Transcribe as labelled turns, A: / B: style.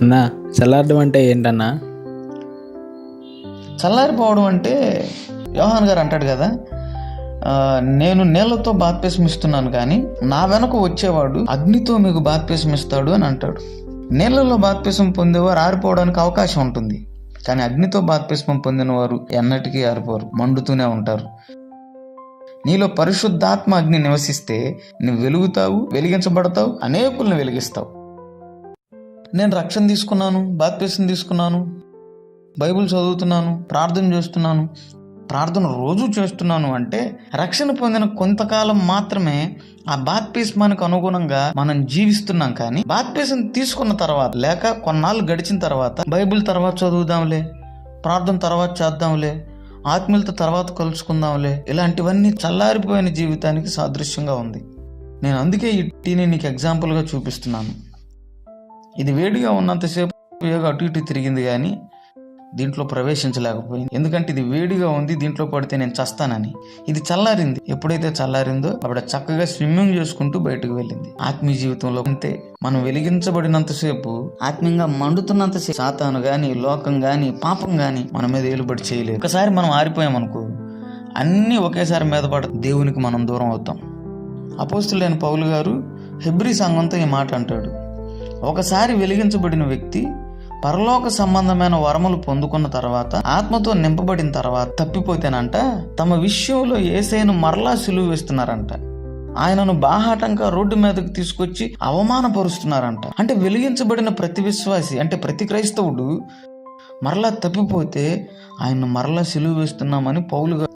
A: అన్నా చల్లారడం అంటే ఏంటన్నా?
B: చల్లారిపోవడం అంటే యోహాన్ గారు అంటాడు కదా నేను నీళ్ళతో బాప్తిసం ఇస్తున్నాను కానీ నా వెనక వచ్చేవాడు అగ్నితో మీకు బాప్తిసం అని అంటాడు. నీళ్ళలో బాప్తిసం పొందేవారు ఆరిపోవడానికి అవకాశం ఉంటుంది కానీ అగ్నితో బాప్తిస్మం పొందిన వారు ఎన్నటికీ ఆరిపోరు మండుతూనే ఉంటారు. నీలో పరిశుద్ధాత్మ అగ్ని నివసిస్తే నువ్వు వెలుగుతావు వెలిగించబడతావు అనేకుల్ని వెలిగిస్తావు. నేను రక్షణ తీసుకున్నాను బాప్తిసం తీసుకున్నాను బైబిల్ చదువుతున్నాను ప్రార్థన చేస్తున్నాను ప్రార్థన రోజు చేస్తున్నాను అంటే రక్షణ పొందిన కొంతకాలం మాత్రమే ఆ బాప్తిస్మానికి అనుగుణంగా మనం జీవిస్తున్నాం కానీ బాప్తిసం తీసుకున్న తర్వాత లేక కొన్నాళ్ళు గడిచిన తర్వాత బైబిల్ తర్వాత చదువుదాంలే ప్రార్థన తర్వాత చేద్దాంలే ఆత్మీయులతో తర్వాత కలుసుకుందాంలే ఇలాంటివన్నీ చల్లారిపోయిన జీవితానికి సాదృశ్యంగా ఉంది. నేను అందుకే ఈ టీని నీకు ఎగ్జాంపుల్గా చూపిస్తున్నాను. ఇది వేడిగా ఉన్నంతసేపు వేగ అటు ఇటు తిరిగింది కానీ దీంట్లో ప్రవేశించలేకపోయింది. ఎందుకంటే ఇది వేడిగా ఉంది దీంట్లో పడితే నేను చస్తానని. ఇది చల్లారింది. ఎప్పుడైతే చల్లారిందో అప్పుడు చక్కగా స్విమ్మింగ్ చేసుకుంటూ బయటకు వెళ్ళింది. ఆత్మీయ జీవితంలో అంతే. మనం వెలిగించబడినంతసేపు ఆత్మీయంగా మండుతున్నంతసేపు సాతాను గాని లోకం గాని పాపం గాని మన మీద ఏలుబడి చేయలేదు. ఒకసారి మనం ఆరిపోయామనుకో అన్నీ ఒకేసారి మీద పడ దేవునికి మనం దూరం అవుతాం. అపోస్తులైన పౌలు గారు హెబ్రి సంఘంతో ఈ మాట అంటాడు. ఒకసారి వెలిగించబడిన వ్యక్తి పరలోక సంబంధమైన వరములు పొందుకున్న తర్వాత ఆత్మతో నింపబడిన తర్వాత తప్పిపోతేనంట తమ విషయంలో ఏసైను మరలా సులువు వేస్తున్నారంట. ఆయనను బాహాటంగా రోడ్డు మీదకు తీసుకొచ్చి అవమానపరుస్తున్నారంట. అంటే వెలిగించబడిన ప్రతి విశ్వాసి అంటే ప్రతి క్రైస్తవుడు మరలా తప్పిపోతే ఆయన మరలా సిలువ వేస్తున్నామని పౌలుగా